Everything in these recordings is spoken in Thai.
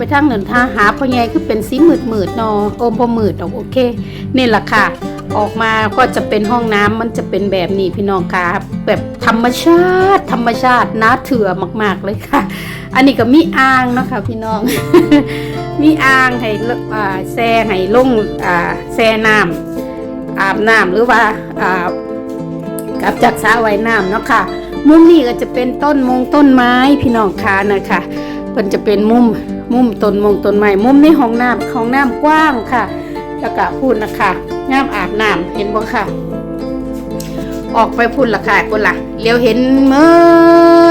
ไปทางเนินท่าหาพ่อใหญ่คือเป็นสีมืดมืดนอโอมพอมืดดอกโอเคนี่แหละค่ะ ออกมาก็จะเป็นห้องน้ำมันจะเป็นแบบนี้พี่น้องค่ะแบบธรรมชาติ ธรรมชาติน่าเถื่อมาก ๆเลยค่ะ อันนี้ก็มีอ่างเนาะค่ะพี่น้อง มีอ่างให้ลอ่าแช่ให้ลงอ่าแช่น้ำอาบน้ำหรือว่ากลับจากสระว่ายน้ำเนาะค่ะมุมนี้ก็จะเป็นต้นมงต้นไม้พี่น้องค่ะนะคะมันจะเป็นมุม มุมต้นมงต้นไม้มุมในห้องน้ำห้องน้ำกว้างค่ะ แล้วก็พูดนะคะน้ำอาบน้ำเห็นบ่ค่ะ ออกไปพุ่นละค่ะพุ่นละเลี้ยวเห็นเมิ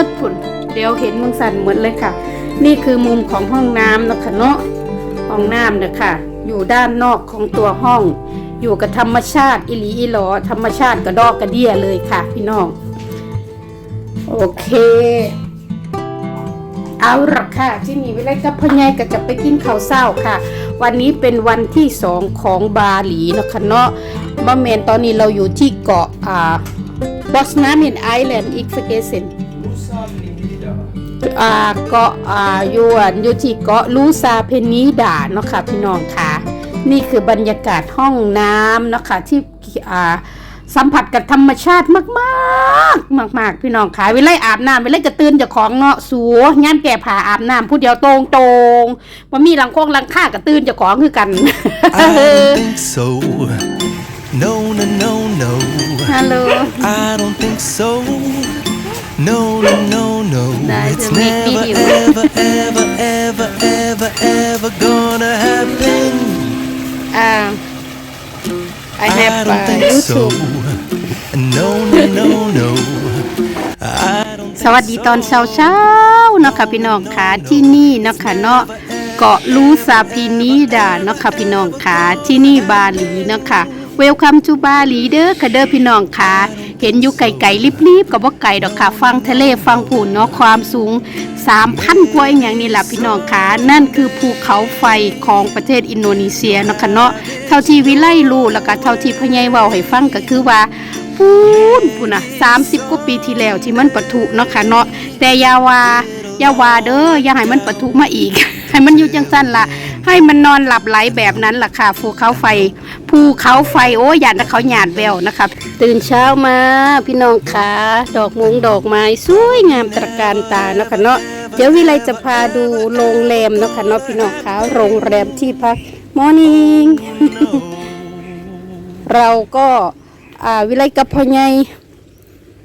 ดพุ่นเลี้ยวเห็นเมืองสันหมดเลยค่ะ นี่คือมุมของห้องน้ำนะคะเนาะห้องน้ำเนะค่ะอยู่ด้านนอกของตัวห้อง อยู่กับธรรมชาติอิหลีอิหลอธรรมชาติกระดอกกระเดียเลยค่ะ พี่น้อง โอเค เอาละค่ะที่นี่วิไลกับพ่อใหญ่ก็จะไปกินข้าวเศร้าค่ะ วันนี้เป็นวันที่สองของบาหลีนะคะเนาะบะเมนตอนนี้เราอยู่ที่เกาะอ่าบอสนามินไอแลนด์อีกสเกเซน Musa Penida. อ่าเกาะอ่าอยู่อันอยู่ที่เกาะลูซาเพนีดาเนาะค่ะพี่น้องค่ะ นี่คือบรรยากาศห้องน้ำเนาะค่ะที่อ่า สัมผัสกับธรรมชาติมากๆมากๆพี่น้องค่ะเวลาอาบน้ำเวลากระตื่นเจากของเนาะสัวย่านแก่ผ่าอาบน้ำผู้เดียวตรงตรงๆว่ามีหลังโค้งหลังค่ากระตื่นเจากของคือกัน I don't think so. No, no, no, no. ฮัลโหล I don't think so. No, no, no, no. Nice It's to meet never, you. ever, ever, ever, ever, ever gonna happen. อ่า I have I don't uh, think so. YouTube สวัสดีตอนเช้าเช้าเนาะค่ะพี่น้องค่ะที่นี่เนาะค่ะเนาะเกาะลูซาพินีดาเนาะค่ะพี่น้องค่ะที่นี่บาหลีเนาะค่ะเวลคัมทูบาหลีเด้อค่ะเด้อพี่น้องค่ะเห็นอยู่ไกลๆรีบๆกับว่าไกลดอกค่ะ ฟังทะเลฟังผูนเนาะความสูง 3,000 กว่าอย่างนี้แหละพี่น้องค่ะนั่นคือภูเขาไฟของประเทศอินโดนีเซียเนาะคะเนาะเท่าที่วิไลรู้แล้วก็เท่าที่พ่อใหญ่เว้าให้ฟังก็คือว่า พูนพูนนะสามสิบกว่าปีที่แล้วที่มันปะทุเนาะค่ะเนาะแต่ยาวายาวาเด้ออย่าให้มันปะทุมาอีก ให้มันอยู่จังสั้นละให้มันนอนหลับไหลแบบนั้นล่ะค่ะภูเขาไฟภูเขาไฟโอ้ยยันเขาหยาดแววนะคะตื่นเช้ามาพี่น้องขาดอกมงดอกไม้สวยงามตระการตาเนาะค่ะเนาะเดี๋ยววิไลจะพาดูโรงแรมเนาะค่ะเนาะพี่น้องขาโรงแรมที่พักมอร์นิ่งเราก็ อ่าวิไลกับพ่อใหญ่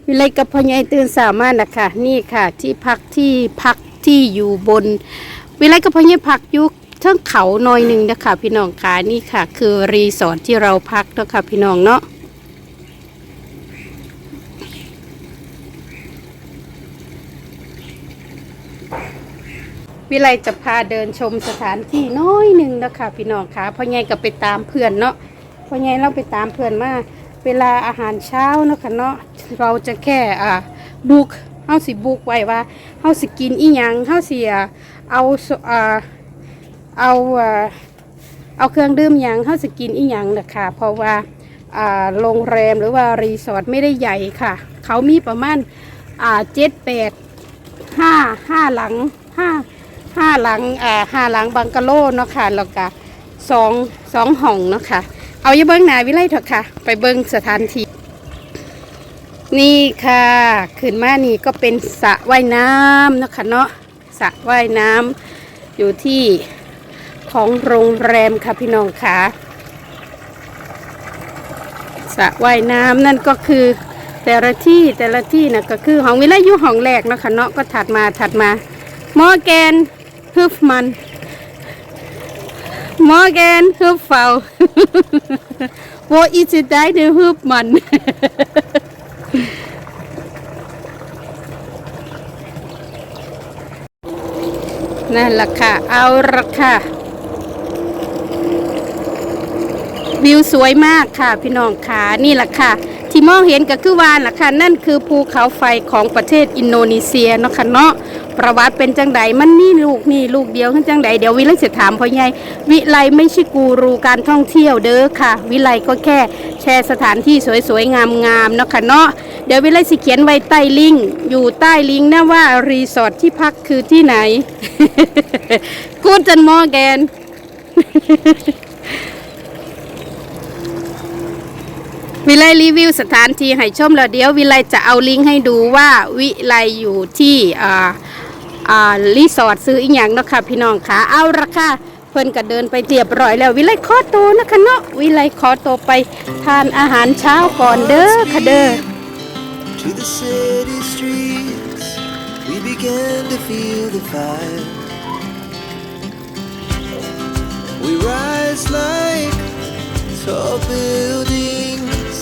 วิไลกับพ่อใหญ่ตื่นสามารถนะคะนี่ค่ะ ที่พักที่พักที่อยู่บน วิไลกับพ่อใหญ่พักอยู่เทิงเขาหน่อยหนึ่งนะคะพี่น้องค่ะนี่ค่ะ คือรีสอร์ทที่เราพักนะคะพี่น้องเนาะวิไลจะพาเดินชมสถานที่น้อยหนึ่งนะคะพี่น้องค่ะพ่อใหญ่ก็ไปตามเพื่อนเนาะพอไงเราไปตามเพื่อนมา เวลาอาหารเช้าเนาะค่ะเนาะเราจะแค่อ่าบุกเฮาสิบุกไว้ว่าเฮาสิกินอีหยังเฮาสิเอาอ่าเอาอ่าเอาเครื่องดื่มหยังเฮาสิกินอีหยังนะคะเพราะว่าอ่าโรงแรมหรือว่ารีสอร์ทไม่ได้ใหญ่ค่ะ เขามีประมาณอ่าเจ็ดแปดห้าห้าหลังห้าห้าหลังอ่าห้าหลังบังกะโลเนาะค่ะแล้วก็สองสองห้องเนาะค่ะ เอาอย่าเบิ้งหนาวิไลเถอะค่ะ ไปเบิ้งสถานที่นี่ค่ะขึ้นมานี่ก็เป็นสระว่ายน้ำนะคะเนาะสระว่ายน้ำอยู่ที่ของโรงแรมค่ะพี่น้องค่ะสระว่ายน้ำนั่นก็คือแต่ละที่แต่ละที่นะก็คือห้องวิไลยู่ห้องแรกนะคะเนาะก็ถัดมาถัดมา มอแกนฮึฟมัน Morgen Hüpfau. Wo ist deine Hüpfmann? นั่นละค่ะเอาละค่ะวิวสวยมากค่ะพี่น้องค่ะนี่แหละค่ะ ที่มองเห็นก็คือว่าล่ะค่ะนั่นคือภูเขาไฟของประเทศอินโดนีเซียเนาะค่ะเนาะ ประวัติเป็นจังใดมันนี่ลูกนี่ลูกเดียวขึ้นจังใดเดี๋ยววิไลจะถามพ่อใหญ่วิไลไม่ใช่กูรูการท่องเที่ยวเด้อค่ะ วิไลก็แค่แชร์สถานที่สวยๆงามๆเนาะค่ะเนาะเดี๋ยววิไลสิเขียนไว้ใต้ลิงก์อยู่ใต้ลิงก์นะว่ารีสอร์ทที่พักคือที่ไหน กูจันมอแกนวิไลรีวิวสถานที่ให้ชมแล้วเดี๋ยววิไลจะเอาลิงก์ให้ดูว่าวิไลอยู่ที่ อ่ารีสอร์ทซื้ออีกอย่างเนาะค่ะพี่น้องค่ะเอาละค่ะเพิ่นก็เดินไปเรียบร้อยแล้ววิไลขอโตวนะคะเนาะวิไลขอโตวไปทานอาหารเช้าก่อนเด้อค่ะเด้อ To the city streets, we began to feel the fire. We rise like tall buildings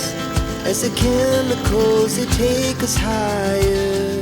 as the chemicals they take us higher.